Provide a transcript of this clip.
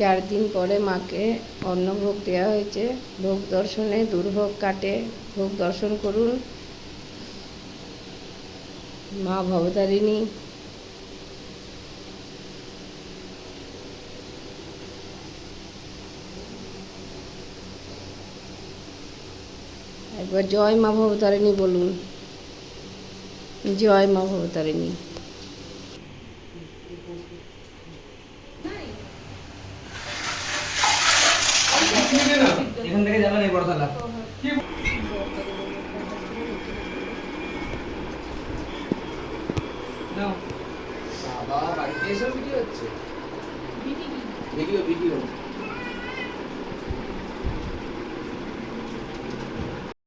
চার দিন পরে মাকে অন্নভোগ দেওয়া হয়েছে। ভোগ দর্শনে দুর্ভোগ কাটে। ভোগ দর্শন করুন। মা ভবতারিণী। একবার জয় মা ভবতারিণী বলুন। জয় মা ভবতারিণী। এখান থেকে যাবেন এই বড়তলা বাবা বাড়িতে এসব ভিডিও হচ্ছে ভিডিও ভিডিও।